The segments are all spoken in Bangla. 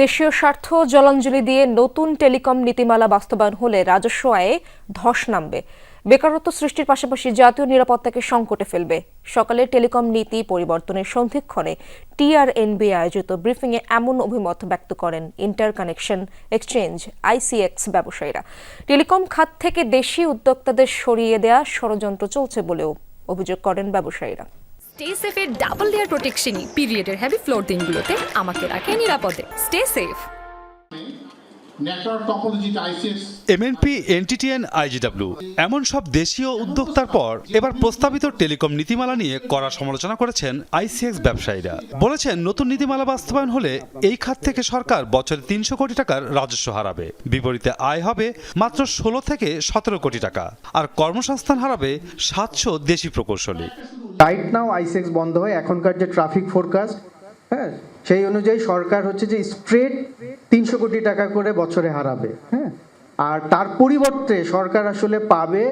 দেশীয় স্বার্থ জলাঞ্জলি দিয়ে নতুন টেলিকম নীতিমালা বাস্তবায়ন হলে রাজস্ব আয়ে ধস নামবে। বেকারত্ব সৃষ্টির পাশাপাশি জাতীয় নিরাপত্তাকে সংকটে ফেলবে। সকালে টেলিকম নীতি পরিবর্তনের সন্ধিক্ষণে টিআরএনবি আয়োজিত ব্রিফিংয়ে এমন অভিমত ব্যক্ত করেন ইন্টার কানেকশন এক্সচেঞ্জ আইসিএক্স ব্যবসায়ীরা। টেলিকম খাত থেকে দেশি উদ্যোক্তাদের সরিয়ে দেয়া ষড়যন্ত্র চলছে বলেও অভিযোগ করেন ব্যবসায়ীরা। স্টে সেফের ডাবল লেয়ার প্রোটেকশনই পিরিয়ডের হেভি ফ্লোর দিনগুলোতে আমাকে রাখে নিরাপদে। স্টে সেফ নেটওয়ার্ক টপোলজিটা আইসিএস এমএনপি এনটিটিএন আইজিডব্লিউ এমন সব দেশীয় উদ্যোক্তার পর এবার প্রস্তাবিত টেলিকম নীতিমালা নিয়ে কড়া সমালোচনা করেছেন আইসিএক্স ব্যবসায়ীরা। বলেছেন নতুন নীতিমালা বাস্তবায়ন হলে এই খাত থেকে সরকার বছরে তিনশো কোটি টাকার রাজস্ব হারাবে। বিপরীতে আয় হবে মাত্র ষোলো থেকে সতেরো কোটি টাকা। আর কর্মসংস্থান হারাবে সাতশো দেশি প্রকৌশলী। রাইট নাও আইসেক্স বন্ধ হয়। এখনকার যে ট্রাফিক ফোরকাস্ট হ্যাঁ সেই অনুযায়ী সরকার হচ্ছে যে স্ট্রেট তিনশো কোটি টাকা করে বছরে হারাবে হ্যাঁ। আর তার পরিবর্তে সরকার আসলে পাবে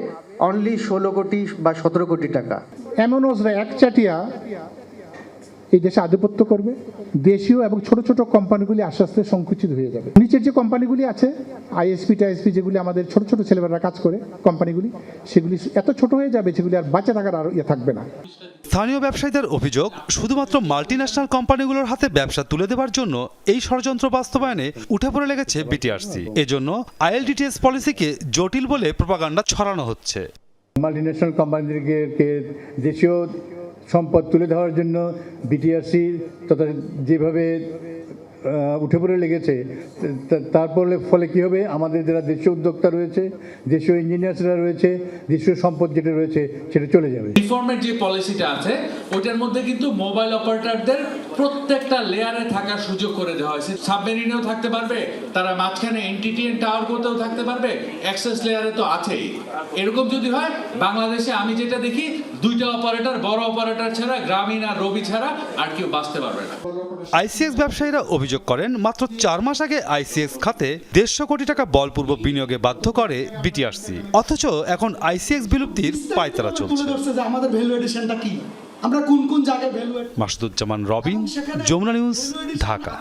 অনলি ষোলো কোটি বা সতেরো কোটি টাকা। এমন এক একচাটিয়া এই দেশে আধিপত্য করবে দেশীয় এবং ছোট ছোট কোম্পানিগুলি আস্তে আস্তে সংকুচিত হয়ে যাবে। নিচের যে কোম্পানিগুলি আছে আইএসপি টাইএসপি যেগুলি আমাদের ছোট ছোট ছেলেমেয়েরা কাজ করে কোম্পানিগুলি সেগুলি এত ছোট হয়ে যাবে সেগুলি আর বাঁচে থাকার আর ইয়ে থাকবে না। স্থানীয় ব্যবসায়ীদের অভিযোগ শুধুমাত্র মাল্টিন্যাশনাল কোম্পানিগুলোর হাতে ব্যবসা তুলে দেওয়ার জন্য এই ষড়যন্ত্র বাস্তবায়নে উঠে পড়ে লেগেছে বিটিআরসি এজন্য আইএলডিটিএস পলিসিকে জটিল বলে প্রপাগান্ডা ছড়ানো হচ্ছে। মাল্টিন্যাশনাল কোম্পানিদেরকে দেশীয় সম্পদ তুলে ধরার জন্য বিটিআরসি তথা যেভাবে উঠে পড়ে লেগেছে তারপর ফলে কি হবে? আমাদের যারা দেশীয় উদ্যোক্তা রয়েছে, দেশীয় ইঞ্জিনিয়ার্সরা রয়েছে, দেশীয় সম্পদ যেটা রয়েছে, সেটা চলে যাবে। রিফর্মের যে পলিসিটা আছে, ওইটার মধ্যে কিন্তু মোবাইল অপারেটরদের প্রত্যেকটা লেয়ারে থাকার সুযোগ করে দেওয়া হয়েছে। সাবমেরিনেও থাকতে পারবে তারা মাঝখানে এনটিটিএন টাওয়ার করতেও থাকতে পারবে অ্যাক্সেস লেয়ারে তো আছেই। এরকম যদি হয় বাংলাদেশে আমি যেটা দেখি দুইটা অপারেটর বড় অপারেটর ছাড়া গ্রামীণ আর রবি ছাড়া আর কেউ বাঁচতে পারবে না। আইসিএক্স ব্যবসায়ীরা অভিযোগ করেন মাত্র চার মাস আগে আইসিএক্স খাতে দেড়শো কোটি টাকা বলপূর্বক বিনিয়োগে বাধ্য করে বিটিআরসি অথচ এখন আইসিএক্স বিলুপ্তির পায়তারা চলছে। আমাদের ভ্যালু এডিশনটা কি? আমরা কোন কোন জায়গায় ভ্যালু মাসুদুজ্জামান রবিন যমুনা নিউজ ঢাকা।